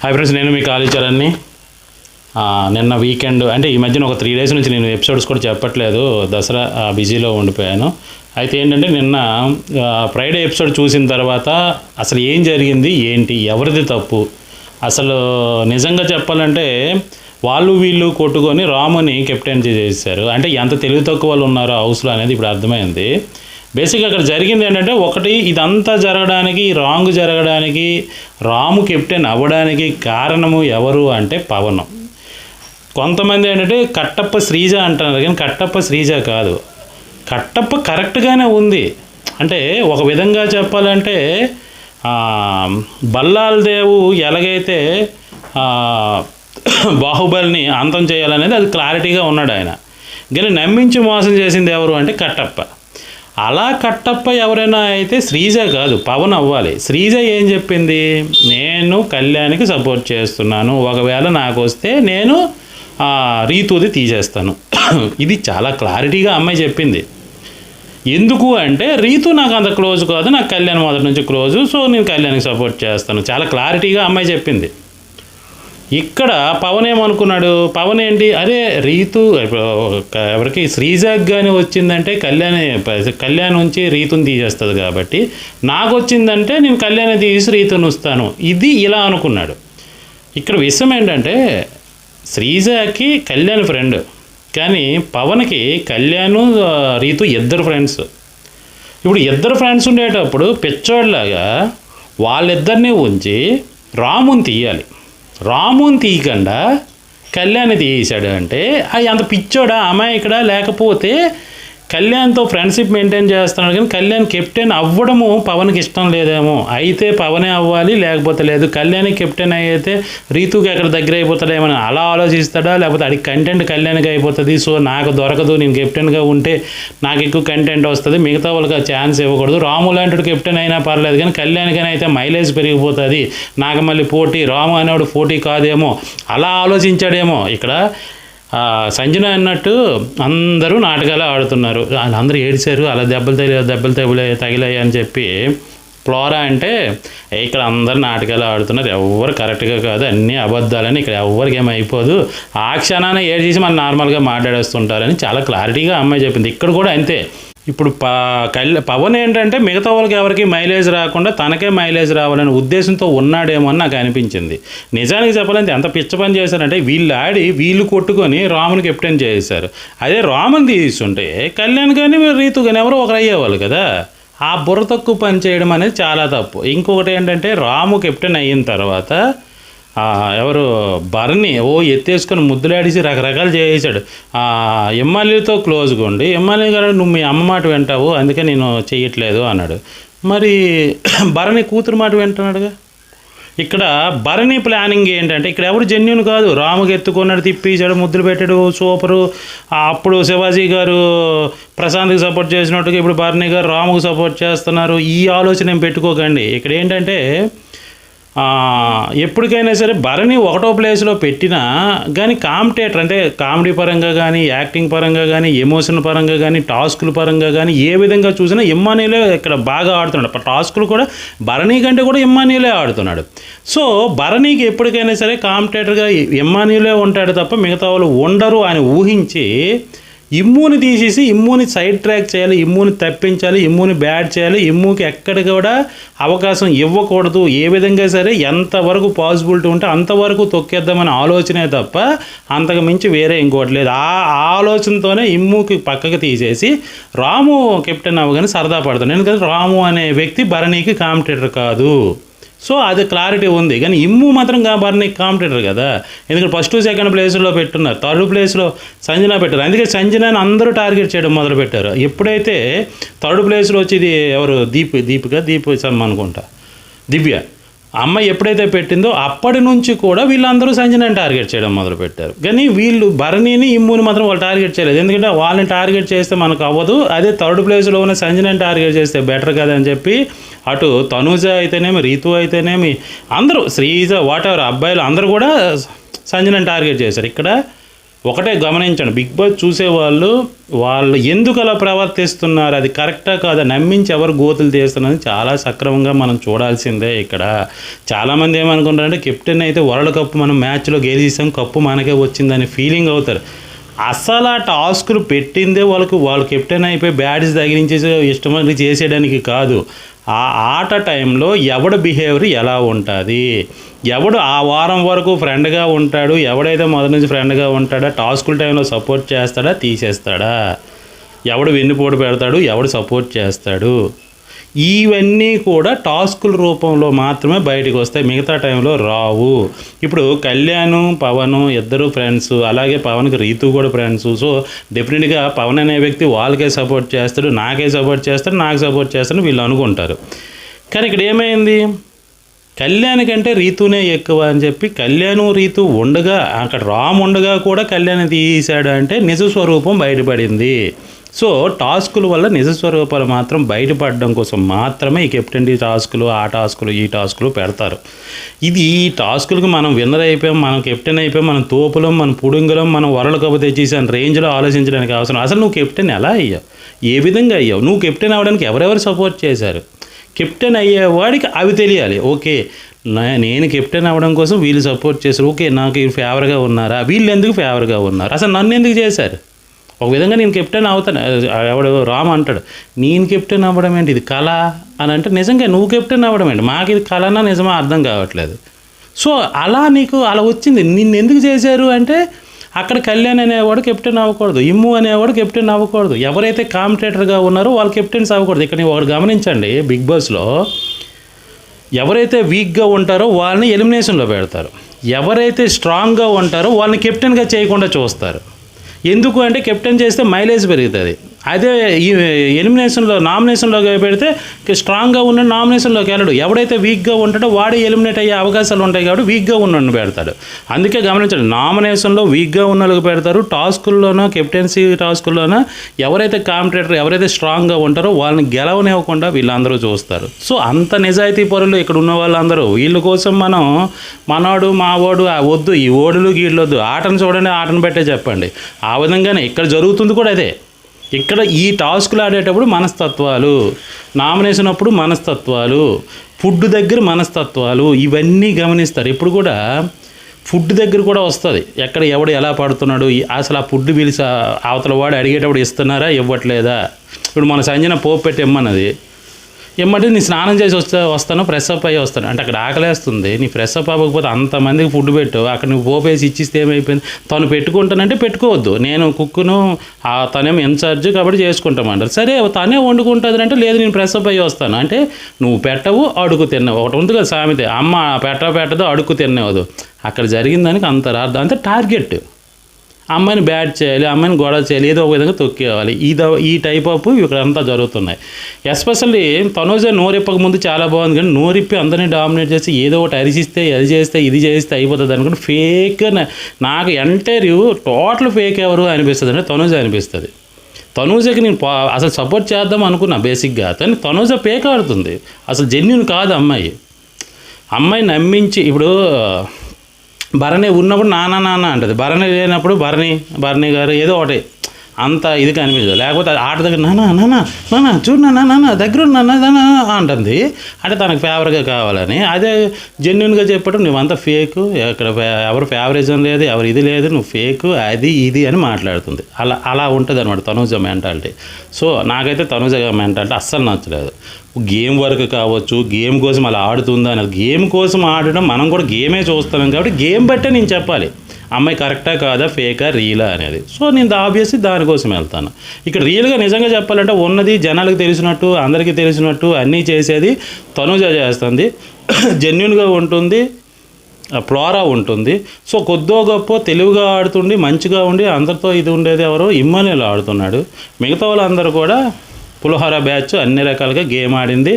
Hi friends నేను మీ కాళీచరణ్ని నిన్న weekend అంటే ఈ మధ్యన ఒక త్రీ డేస్ నుంచి నేను ఎపిసోడ్స్ కూడా చెప్పట్లేదు. దసరా ఆ, బిజీలో ఉండిపోయాను. అయితే ఏంటంటే నిన్న ఫ్రైడే ఎపిసోడ్ చూసిన తర్వాత అసలు ఏం జరిగింది ఏంటి ఎవరిది తప్పు? అసలు నిజంగా చెప్పాలంటే వాళ్ళు వీళ్ళు కొట్టుకొని రాముని కెప్టెన్సీ చేశారు అంటే ఎంత తెలివి తక్కువ వాళ్ళు ఉన్నారో హౌస్లో అనేది ఇప్పుడు అర్థమైంది. బేసిక్గా అక్కడ జరిగింది ఏంటంటే ఒకటి ఇదంతా జరగడానికి రాంగ్ జరగడానికి రాము కెప్టెన్ అవ్వడానికి కారణము ఎవరు అంటే పవన్. కొంతమంది ఏంటంటే కట్టప్ప శ్రీజ అంటున్నారు కానీ కట్టప్ప శ్రీజ కాదు. కట్టప్ప కరెక్ట్గానే ఉంది. అంటే ఒక విధంగా చెప్పాలంటే బల్లాలదేవు దేవు ఎలాగైతే బాహుబలిని అంతం చేయాలనేది అది క్లారిటీగా ఉన్నాడు ఆయన. కానీ నమ్మించి మోసం చేసింది ఎవరు అంటే కట్టప్ప. అలా కట్టప్ప ఎవరైనా అయితే శ్రీజ కాదు పవన్ అవ్వాలి. శ్రీజ ఏం చెప్పింది? నేను కళ్యాణ్కి సపోర్ట్ చేస్తున్నాను. ఒకవేళ నాకు వస్తే నేను రీతుది తీసేస్తాను. ఇది చాలా క్లారిటీగా అమ్మాయి చెప్పింది. ఎందుకు అంటే రీతు నాకు అంత క్లోజ్ కాదు నాకు కళ్యాణ్ మొదటి నుంచి క్లోజ్ సో నేను కళ్యాణ్కి సపోర్ట్ చేస్తాను. చాలా క్లారిటీగా అమ్మాయి చెప్పింది. ఇక్కడ పవన్ ఏమనుకున్నాడు? పవన్ ఏంటి? అరే రీతు ఇప్పుడు ఎవరికి శ్రీజాగ్ కానీ వచ్చిందంటే కళ్యాణ్ కళ్యాణ్ నుంచి రీతుని తీసేస్తుంది కాబట్టి నాకు వచ్చిందంటే నేను కళ్యాణ్ తీసి రీతుని వస్తాను. ఇది ఇలా అనుకున్నాడు. ఇక్కడ విషయం ఏంటంటే శ్రీజాకి కళ్యాణ్ ఫ్రెండ్ కానీ పవన్కి కళ్యాణ్ రీతు ఇద్దరు ఫ్రెండ్స్ ఇప్పుడు ఇద్దరు ఫ్రెండ్స్ ఉండేటప్పుడు పిచ్చోడ్లాగా వాళ్ళిద్దరిని ఉంచి రాముని తీయాలి. రాముని తీయకుండా కళ్యాణ్ తీసాడు అంటే అది అంత పిచ్చోడా అమాయకుడా లేకపోతే కళ్యాణ్తో ఫ్రెండ్షిప్ మెయింటైన్ చేస్తున్నాడు కానీ కళ్యాణ్ కెప్టెన్ అవ్వడము పవన్కి ఇష్టం లేదేమో. అయితే పవనే అవ్వాలి లేకపోతే లేదు. కళ్యాణ్ కెప్టెన్ అయితే రీతుకి ఎక్కడ దగ్గర అయిపోతాడేమని అలా ఆలోచిస్తాడా? లేకపోతే అడిగి కంటెంట్ కళ్యాణ్కి అయిపోతుంది. సో నాకు దొరకదు నేను కెప్టెన్గా ఉంటే నాకు ఎక్కువ కంటెంట్ వస్తుంది. మిగతా వాళ్ళకి ఛాన్స్ ఇవ్వకూడదు. రాము లాంటి కెప్టెన్ అయినా పర్లేదు కానీ కళ్యాణ్కైనా అయితే మైలేజ్ పెరిగిపోతుంది. నాకు మళ్ళీ పోటీ రాము అనేవాడు పోటీ కాదేమో. అలా ఆలోచించాడేమో. ఇక్కడ సంజన అన్నట్టు అందరూ నాటకాలు ఆడుతున్నారు. అందరూ ఏడిచారు అలా దెబ్బలు తగిలి దెబ్బలు తగిలే తగిలాయి అని చెప్పి ఫ్లోరా అంటే ఇక్కడ అందరు నాటకాలు ఆడుతున్నారు ఎవరు కరెక్ట్గా కాదు అన్నీ అబద్ధాలని ఇక్కడ ఎవరికి ఏమైపోదు అయిపోదు. ఆ క్షణాన ఏడ్ చేసి మళ్ళీ నార్మల్గా మాట్లాడేస్తుంటారని చాలా క్లారిటీగా అమ్మాయి చెప్పింది. ఇక్కడ కూడా అంతే. ఇప్పుడు ప పవన్ ఏంటంటే మిగతా వాళ్ళకి ఎవరికి మైలేజ్ రాకుండా తనకే మైలేజ్ రావాలనే ఉద్దేశంతో ఉన్నాడేమో అని నాకు అనిపించింది. నిజానికి చెప్పాలంటే ఎంత పిచ్చ పని చేశారంటే వీళ్ళు ఆడి వీళ్ళు కొట్టుకొని రాముని కెప్టెన్ చేశారు అదే రాముని తీసుంటే కళ్యాణ్ కానీ రీతు కానీ ఎవరో ఒకరు అయ్యేవాళ్ళు కదా. ఆ బుర్ర తక్కువ పని చేయడం అనేది చాలా తప్పు. ఇంకొకటి ఏంటంటే రాము కెప్టెన్ అయిన తర్వాత ఎవరు? భరణి. ఓ ఎత్తేసుకొని ముద్దులాడేసి రకరకాలు చేసాడు ఎమ్మెల్యేతో క్లోజ్గా ఉండి ఎమ్మెల్యే గారు నువ్వు మీ అమ్మ మాట వింటావు అందుకే నేను చెయ్యట్లేదు అన్నాడు. మరి భరణి కూతురు మాట వింటున్నాడుగా? ఇక్కడ భరణి ప్లానింగ్ ఏంటంటే ఇక్కడ ఎవరు జెన్యున్ కాదు. రాముకి ఎత్తుకున్నాడు తిప్పించాడు ముద్దులు పెట్టాడు సూపరు. అప్పుడు శివాజీ గారు ప్రశాంత్కి సపోర్ట్ చేసినట్టుగా ఇప్పుడు భరణి గారు రాముకు సపోర్ట్ చేస్తున్నారు. ఈ ఆలోచన పెట్టుకోకండి. ఇక్కడ ఏంటంటే ఎప్పటికైనా సరే భరణి ఒకటో ప్లేస్లో పెట్టినా కానీ కాంపిటేటర్ అంటే కామెడీ పరంగా కానీ యాక్టింగ్ పరంగా కానీ ఎమోషన్ పరంగా కానీ టాస్కుల పరంగా కానీ ఏ విధంగా చూసినా ఇమ్మానీలే ఇక్కడ బాగా ఆడుతున్నాడు. ఆ టాస్కులు కూడా భరణి కంటే కూడా ఇమ్మానీలే ఆడుతున్నాడు. సో భరణికి ఎప్పటికైనా సరే కాంపిటేటర్గా ఇమ్మానీలే ఉంటాడు తప్ప మిగతా వాళ్ళు ఉండరు అని ఊహించి ఇమ్ముని తీసేసి ఇమ్ముని సైడ్ ట్రాక్ చేయాలి ఇమ్ముని తప్పించాలి ఇమ్ముని బ్యాడ్ చేయాలి ఇమ్ముకి ఎక్కడ కూడా అవకాశం ఇవ్వకూడదు. ఏ విధంగా సరే ఎంతవరకు పాసిబిలిటీ ఉంటే అంతవరకు తొక్కేద్దామనే ఆలోచనే తప్ప అంతకు మించి వేరే ఇంకోటి లేదు. ఆ ఆలోచనతోనే ఇమ్ముకి పక్కకు తీసేసి రాము కెప్టెన్ అవ్వగానే సరదా పడతాను ఎందుకంటే రాము అనే వ్యక్తి భరణికి కాంపిటేటర్ కాదు. సో అది క్లారిటీ ఉంది. కానీ ఇమ్ము మాత్రం భరణి కాంపిటేటర్ కదా. ఎందుకంటే ఫస్ట్ సెకండ్ ప్లేస్లో పెట్టున్నారు. థర్డ్ ప్లేస్లో సంజన పెట్టారు. అందుకే సంజనాని అందరూ టార్గెట్ చేయడం మొదలు పెట్టారు ఎప్పుడైతే థర్డ్ ప్లేస్లో వచ్చేది ఎవరు? దీప్ దీపిక దీప్ శర్మ అనుకుంటా. దివ్య. అమ్మ అమ్మాయి ఎప్పుడైతే పెట్టిందో అప్పటి నుంచి కూడా వీళ్ళందరూ సంజనాని టార్గెట్ చేయడం మొదలు పెట్టారు కానీ వీళ్ళు భరణిని ఇమ్ముని మాత్రం వాళ్ళు టార్గెట్ చేయలేదు. ఎందుకంటే వాళ్ళని టార్గెట్ చేస్తే మనకు అవ్వదు. అదే థర్డ్ ప్లేస్లో ఉన్న సంజనాని టార్గెట్ చేస్తే బెటర్ కదా అని చెప్పి అటు తనూజ అయితేనేమి రీతు అయితేనేమి అందరూ శ్రీజ వాట్ ఎవర్ అబ్బాయిలు అందరూ కూడా సంజనని టార్గెట్ చేశారు. ఇక్కడ ఒకటే గమనించండి బిగ్ బాస్ చూసేవాళ్ళు వాళ్ళు ఎందుకు అలా ప్రవర్తిస్తున్నారు అది కరెక్టా కాదా నమ్మించి ఎవరు గోతులు తీస్తున్నది చాలా సక్రమంగా మనం చూడాల్సిందే ఇక్కడ. చాలామంది ఏమనుకుంటారంటే కెప్టెన్ అయితే వరల్డ్ కప్ మనం మ్యాచ్లో గెలిచాం కప్పు మనకే వచ్చిందని ఫీలింగ్ అవుతారు. అసలు ఆ టాస్కులు పెట్టిందే వాళ్ళకు వాళ్ళు కెప్టెన్ అయిపోయి బ్యాడ్స్ తగిలించేసి ఇష్టమని చేసేయడానికి కాదు. ఆ ఆట టైంలో ఎవడు బిహేవియర్ ఎలా ఉంటుంది? ఎవడు ఆ వారం వరకు ఫ్రెండ్గా ఉంటాడు? ఎవడైతే మొదటి నుంచి ఫ్రెండ్గా ఉంటాడా టాస్కుల టైంలో సపోర్ట్ చేస్తాడా? తీసేస్తాడా? ఎవడు వెన్నుపోటు పెడతాడు? ఎవడు సపోర్ట్ చేస్తాడు? ఇవన్నీ కూడా టాస్కుల రూపంలో మాత్రమే బయటకు వస్తాయి. మిగతా టైంలో రావు. ఇప్పుడు కళ్యాణ్ పవన్ ఇద్దరు ఫ్రెండ్స్ అలాగే పవన్కి రీతు కూడా ఫ్రెండ్స్ సో డెఫినెట్గా పవన్ అనే వ్యక్తి వాళ్ళకే సపోర్ట్ చేస్తాడు నాకే సపోర్ట్ చేస్తాడు నాకు సపోర్ట్ చేస్తాడు వీళ్ళు అనుకుంటారు. కానీ ఇక్కడ ఏమైంది? కళ్యాణ్ కంటే రీతునే ఎక్కువ అని చెప్పి కళ్యాణ్ రీతు ఉండగా అక్కడ రామ్ ఉండగా కూడా కళ్యాణ్ తీసాడు అంటే నిజ స్వరూపం బయటపడింది. సో టాస్కుల వల్ల నిజ స్వరూపాలు మాత్రం బయటపడడం కోసం మాత్రమే ఈ కెప్టెన్ టాస్కులు ఆ టాస్కులు ఈ టాస్కులు పెడతారు. ఇది ఈ టాస్కులకు మనం విన్నర్ అయిపోయాం మనం కెప్టెన్ అయిపోయాం మనం తోపులం మనం పుడుంగులం మనం వరల్డ్ కప్ తెచ్చేసాను రేంజ్లో ఆలోచించడానికి అవసరం అసలు నువ్వు కెప్టెన్ ఎలా అయ్యావు? ఏ విధంగా అయ్యావు? నువ్వు కెప్టెన్ అవ్వడానికి ఎవరెవరు సపోర్ట్ చేశారు? కెప్టెన్ అయ్యేవాడికి అవి తెలియాలి. ఓకే నా- నేను కెప్టెన్ అవ్వడం కోసం వీళ్ళు సపోర్ట్ చేశారు. ఓకే నాకు ఫేవర్గా ఉన్నారా? వీళ్ళు ఎందుకు ఫేవర్గా ఉన్నారు? అసలు నన్ను ఎందుకు చేశారు? ఒక విధంగా నేను కెప్టెన్ అవుతాను. ఎవడు రామ్ అంటాడు నేను కెప్టెన్ అవ్వడం ఏంటి? ఇది కళ? అని అంటే నిజంగా నువ్వు కెప్టెన్ అవ్వడం ఏంటి? మాకు ఇది కళనా నిజమా? అర్థం కావట్లేదు. సో అలా నీకు అలా వచ్చింది. నిన్ను ఎందుకు చేశారు అంటే అక్కడ కళ్యాణ్ అనేవాడు కెప్టెన్ అవ్వకూడదు ఇమ్ము అనేవాడు కెప్టెన్ అవ్వకూడదు. ఎవరైతే కాంపిటేటర్గా ఉన్నారో వాళ్ళు కెప్టెన్స్ అవ్వకూడదు. ఇక్కడ ನೀವು ఒకటి గమనించండి బిగ్ బాస్లో ఎవరైతే వీక్గా ఉంటారో వాళ్ళని ఎలిమినేషన్లో పెడతారు. ఎవరైతే స్ట్రాంగ్గా ఉంటారో వాళ్ళని కెప్టెన్గా చేయకుండా చూస్తారు. ఎందుకు అంటే కెప్టెన్ చేస్తే మైలేజ్ పెరుగుతుంది. అదే ఈ ఎలిమినేషన్లో నామినేషన్లోకి పెడితే స్ట్రాంగ్గా ఉన్న నామినేషన్లోకి వెళ్ళడు. ఎవడైతే వీక్గా ఉంటాడో వాడే ఎలిమినేట్ అయ్యే అవకాశాలు ఉంటాయి కాబట్టి వీక్గా ఉన్నోడిని పెడతాడు. అందుకే గమనించండి నామినేషన్లో వీక్గా ఉన్న వాళ్ళకి పెడతారు. టాస్కుల్లోనో కెప్టెన్సీ టాస్కుల్లోనో ఎవరైతే కాంపిటేటర్ ఎవరైతే స్ట్రాంగ్గా ఉంటారో వాళ్ళని గెలవనివ్వకుండా వీళ్ళందరూ చూస్తారు. సో అంత నిజాయితీ పరులు ఇక్కడ ఉన్న వాళ్ళందరూ. వీళ్ళ కోసం మనం మనోడు మావాడు వద్దు ఈ ఓడులు గీళ్ళు వద్దు. ఆటను చూడండి ఆటను పెట్టే చెప్పండి. ఆ విధంగానే ఇక్కడ జరుగుతుంది కూడా అదే. ఇక్కడ ఈ టాస్కులు ఆడేటప్పుడు మనస్తత్వాలు నామినేషన్ అప్పుడు మనస్తత్వాలు ఫుడ్ దగ్గర మనస్తత్వాలు ఇవన్నీ గమనిస్తారు. ఇప్పుడు కూడా ఫుడ్ దగ్గర కూడా వస్తుంది. ఎక్కడ ఎవడు ఎలా పడుతున్నాడు ఈ- అసలు ఆ ఫుడ్ పిలిచి అవతల వాడు అడిగేటప్పుడు ఇస్తున్నారా ఇవ్వట్లేదా? ఇప్పుడు మన సంజన పోపు పెట్టి ఇమ్మన్నది. ఏమంటే నీ స్నానం చేసి వస్తా వస్తాను ఫ్రెష్ అప్ అయ్యి వస్తాను. అంటే అక్కడ ఆకలేస్తుంది. నీ ఫ్రెష్ అప్ అవ్వకపోతే అంతమందికి ఫుడ్ పెట్టు. అక్కడ నువ్వు పోపేసి ఇచ్చిస్తే ఏమైపోయింది? తను పెట్టుకుంటానంటే పెట్టుకోవద్దు. నేను కుక్కును ఆ తనేమో ఇన్ఛార్జ్ కాబట్టి చేసుకుంటామంటారు సరే తనే వండుకుంటుంది అంటే లేదు నేను ఫ్రెష్ అప్ అయ్యి వస్తాను. అంటే నువ్వు పెట్టవు అడుగు తిన్నావు. ఒకటి ఉంది కదా సామెత అమ్మ పెట్ట పెట్టదు అడుగు తిన్నావు అక్కడ జరిగిన దానికి అంత రాదు అంటే టార్గెట్ అమ్మాయిని బ్యాట్ చేయాలి అమ్మాయిని గొడవ చేయాలి ఏదో ఒక విధంగా తొక్కేవాలి ఈ ద- ఈ టైప్ ఆఫ్ ఇక్కడ అంతా జరుగుతున్నాయి. ఎస్పెషల్లీ తనోజ నోరిప్పక ముందు చాలా బాగుంది కానీ నోరిప్పి అందరినీ డామినేట్ చేసి ఏదో ఒకటి అరిచిస్తే అది చేస్తే ఇది చేస్తే అయిపోతుంది అనుకుంటే ఫేక్ నాకు ఎంటైర్ టోటల్ ఫేక్ ఎవరు అనిపిస్తుంది అంటే తనూజ అనిపిస్తుంది. తనూజకి నేను పా- అసలు సపోర్ట్ చేద్దాం అనుకున్నా బేసిక్గా కానీ తనూజ పేక ఆడుతుంది. అసలు జెన్యున్ కాదు అమ్మాయి. అమ్మాయి నమ్మించి ఇప్పుడు భరణి ఉన్నప్పుడు నానా నాన్న అంటది. భరణి లేనప్పుడు భరణి భరణి గారు ఏదో ఒకటి అంత ఇది కనిపించదు. లేకపోతే ఆట దగ్గర నానా నానా నానా చూడు నానా నాన్న దగ్గర ఉన్న అంటుంది. అంటే తనకు ఫేవర్గా కావాలని. అదే జెన్యున్గా చెప్పడం నువ్వంతా ఫేక్ ఇక్కడ ఎవరు ఫేవరిజం లేదు ఎవరు ఇది లేదు నువ్వు ఫేక్ అది ఇది అని మాట్లాడుతుంది. అలా అలా ఉంటుంది అనమాట తనూజ మెంటాలిటీ సో నాకైతే తనూజ మెంటాలిటీ అస్సలు నచ్చలేదు. గేమ్ వరకు కావచ్చు గేమ్ కోసం అలా ఆడుతుందా అనేది గేమ్ కోసం ఆడడం మనం కూడా గేమే చూస్తున్నాం కాబట్టి గేమ్ బట్టే నేను చెప్పాలి. అమ్మాయి కరెక్టా కాదా ఫేకా రీలా అనేది. సో నేను ఆబ్వియస్లీ దానికోసం వెళ్తాను. ఇక్కడ రియల్గా నిజంగా చెప్పాలంటే ఉన్నది జనాలకు తెలిసినట్టు అందరికీ తెలిసినట్టు అన్నీ చేసేది తనుజ చేస్తుంది. జెన్యున్గా ఉంటుంది. ఆ ఫ్లోరా ఉంటుంది. సో కొద్దో గొప్ప తెలివిగా ఆడుతుండి మంచిగా ఉండి అందరితో ఇది ఉండేది ఎవరో ఇమ్మనేలు ఆడుతున్నాడు. మిగతా వాళ్ళందరూ కూడా పులిహోర బ్యాచ్ అన్ని రకాలుగా గేమ్ ఆడింది.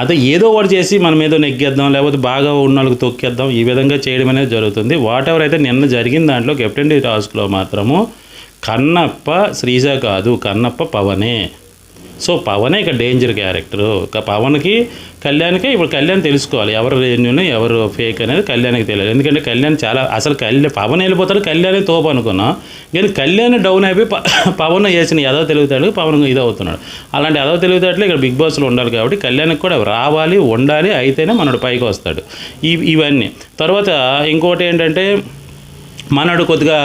అదే ఏదో ఒకటి చేసి మనం ఏదో నెగ్గేద్దాం లేకపోతే బాగా ఉన్న వాళ్ళకి తొక్కేద్దాం ఈ విధంగా చేయడం అనేది జరుగుతుంది. వాట్ ఎవర్ అయితే నిన్న జరిగిన దాంట్లో కెప్టెన్ టాస్క్లో మాత్రము కన్నప్ప శ్రీజ కాదు కన్నప్ప పవనే. సో పవనే ఇక డేంజర్ క్యారెక్టర్ ఇక పవన్కి కళ్యాణ్కి ఇప్పుడు కళ్యాణ్ తెలుసుకోవాలి. ఎవరు రెన్యూని ఎవరు ఫేక్ అనేది కళ్యాణ్కి తెలియాలి. ఎందుకంటే కళ్యాణ్ చాలా అసలు కళ్యాణ్ పవన్ వెళ్ళిపోతాడు కళ్యాణ్ తోపు అనుకున్నాం. కానీ కళ్యాణ్ డౌన్ అయిపోయి ప- పవన్ వేసిన ఎదవ తెలివితేటలు పవన్ ఇది అవుతున్నాడు అలాంటి ఎదవ తెలివితేటలు ఇక్కడ బిగ్ బాస్లో ఉండాలి కాబట్టి కళ్యాణ్కి కూడా రావాలి ఉండాలి అయితేనే మనడు పైకి వస్తాడు. ఇవన్నీ. తర్వాత ఇంకోటి ఏంటంటే మనడు కొద్దిగా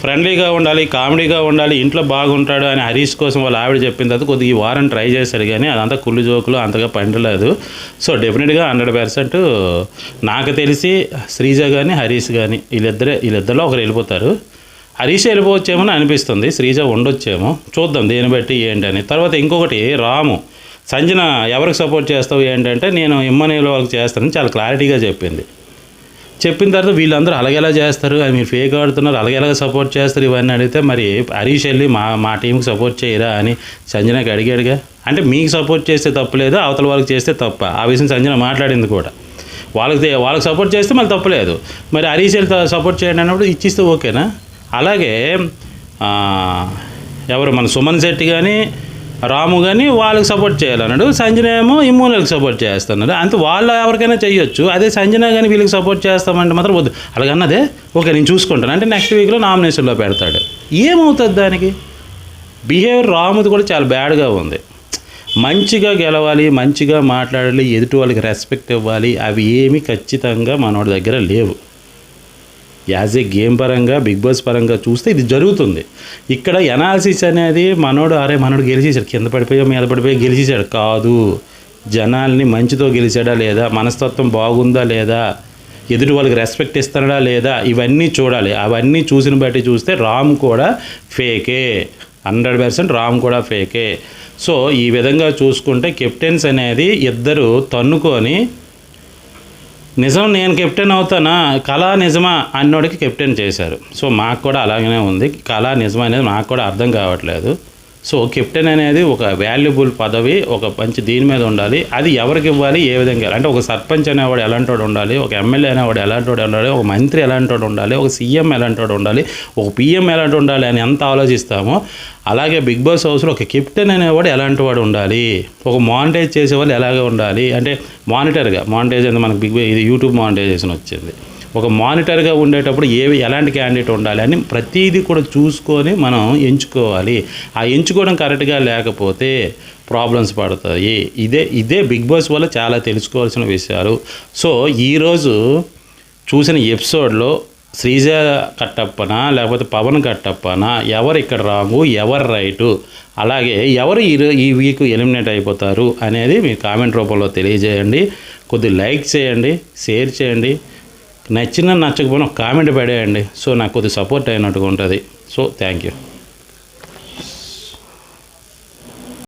ఫ్రెండ్లీగా ఉండాలి కామెడీగా ఉండాలి ఇంట్లో బాగుంటాడు అని హరీష్ కోసం వాళ్ళ ఆవిడ చెప్పిన తర్వాత కొద్దిగా ఈ వారం ట్రై చేశాడు కానీ అదంతా కుళ్ళు జోకులు అంతగా పండలేదు. సో డెఫినెట్గా హండ్రెడ్ పర్సెంట్ నాకు తెలిసి శ్రీజ కానీ హరీష్ కానీ వీళ్ళిద్దరే వీళ్ళిద్దరిలో ఒకరు వెళ్ళిపోతారు. హరీష్ వెళ్ళిపోవచ్చేమో అని అనిపిస్తుంది శ్రీజ ఉండొచ్చేమో. చూద్దాం దీన్ని బట్టి ఏంటని తర్వాత ఇంకొకటి రాము సంజన ఎవరికి సపోర్ట్ చేస్తావు ఏంటంటే నేను ఇమ్మనేలో వాళ్ళకి చేస్తానని చాలా క్లారిటీగా చెప్పింది. చెప్పిన తర్వాత వీళ్ళందరూ అలాగేలా చేస్తారు. అది మీరు ఫేక్ ఆడుతున్నారు అలాగెలా సపోర్ట్ చేస్తారు. ఇవన్నీ అడిగితే మరి హరీష్ వెళ్ళి మా మా టీంకి సపోర్ట్ చేయరా అని సంజనకి అడిగాడుగా. అంటే మీకు సపోర్ట్ చేస్తే తప్పులేదు అవతల వాళ్ళకి చేస్తే తప్ప. ఆ విషయం సంజన మాట్లాడింది కూడా. వాళ్ళకి వాళ్ళకి సపోర్ట్ చేస్తే మళ్ళీ తప్పలేదు మరి హరీష్ వెళ్ళి సపోర్ట్ చేయండి అన్నప్పుడు ఇచ్చిస్తే ఓకేనా? అలాగే ఎవరు మన సుమన్ శెట్టి కానీ రాము కానీ వాళ్ళకి సపోర్ట్ చేయాలన్నాడు సంజన ఏమో ఇమ్మూనల్కి సపోర్ట్ చేస్తున్నాడు. అంత వాళ్ళు ఎవరికైనా చేయొచ్చు అదే సంజన కానీ వీళ్ళకి సపోర్ట్ చేస్తామంటే మాత్రం వద్దు. అలాగన్నదే? ఓకే నేను చూసుకుంటాను. అంటే నెక్స్ట్ వీక్లో నామినేషన్లో పెడతాడు. ఏమవుతుంది దానికి? బిహేవియర్ రాముది కూడా చాలా బ్యాడ్గా ఉంది. మంచిగా గెలవాలి మంచిగా మాట్లాడాలి ఎదుటి వాళ్ళకి రెస్పెక్ట్ ఇవ్వాలి అవి ఏమీ ఖచ్చితంగా మనోడి దగ్గర లేవు. యాజ్ ఏ గేమ్ పరంగా బిగ్ బాస్ పరంగా చూస్తే ఇది జరుగుతుంది. ఇక్కడ ఎనాలిసిస్ అనేది మనోడు అరే మనోడు గెలిచేశాడు. కింద పడిపోయా మీద పడిపోయి గెలిచేశాడు. కాదు. జనాల్ని మంచితో గెలిచాడా లేదా? మనస్తత్వం బాగుందా లేదా? ఎదుటి వాళ్ళకి రెస్పెక్ట్ ఇస్తాడా లేదా? ఇవన్నీ చూడాలి. అవన్నీ చూసిన బట్టి చూస్తే రామ్ కూడా ఫేకే. హండ్రెడ్ పర్సెంట్ రామ్ కూడా ఫేకే. సో ఈ విధంగా చూసుకుంటే కెప్టెన్స్ అనేది ఇద్దరు తన్నుకొని నిజం నేను కెప్టెన్ అవుతానా? కళా నిజమా? అన్నోడికి కెప్టెన్ చేశారు. సో మాకు కూడా అలాగనే ఉంది. కళ నిజమా అనేది నాకు కూడా అర్థం కావట్లేదు. సో కెప్టెన్ అనేది ఒక వాల్యుబుల్ పదవి ఒక మంచి దీని మీద ఉండాలి. అది ఎవరికి ఇవ్వాలి? ఏ విధంగా అంటే ఒక సర్పంచ్ అనేవాడు ఎలాంటి ఉండాలి? ఒక ఎమ్మెల్యే అనేవాడు ఎలాంటి ఉండాలి? ఒక మంత్రి ఎలాంటివాడు ఉండాలి? ఒక సీఎం ఎలాంటివాడు ఉండాలి? ఒక పిఎం ఎలాంటి ఉండాలి అని ఎంత ఆలోచిస్తామో అలాగే బిగ్ బాస్ హౌస్లో ఒక కెప్టెన్ అనేవాడు ఎలాంటి వాడు ఉండాలి? ఒక మానిటైజ్ చేసేవాళ్ళు ఎలాగే ఉండాలి? అంటే మానిటర్గా మానిటైజ్ అంటే మనకి బిగ్ ఇది యూట్యూబ్ మానిటైజేషన్ వచ్చింది. ఒక మానిటర్గా ఉండేటప్పుడు ఏవి ఎలాంటి క్యాండిడేట్ ఉండాలి అని ప్రతిదీ కూడా చూసుకొని మనం ఎంచుకోవాలి. ఆ ఎంచుకోవడం కరెక్ట్గా లేకపోతే ప్రాబ్లమ్స్ పడతాయి. ఇదే ఇదే బిగ్ బాస్ వల్ల చాలా తెలుసుకోవాల్సిన విషయాలు. సో ఈరోజు చూసిన ఎపిసోడ్లో శ్రీజ కట్టప్పన లేకపోతే పవన్ కట్టప్పన ఎవరు ఇక్కడ రాంగు ఎవరు రైటు అలాగే ఎవరు ఈ ఈ వీక్ ఎలిమినేట్ అయిపోతారు అనేది మీ కామెంట్ రూపంలో తెలియజేయండి. కొద్దిగా లైక్ చేయండి షేర్ చేయండి. నచ్చినా నచ్చకపోయినా ఒక కామెంట్ పడేయండి. సో నాకు కొద్దిగా సపోర్ట్ అయినట్టుగా ఉంటుంది. So thank you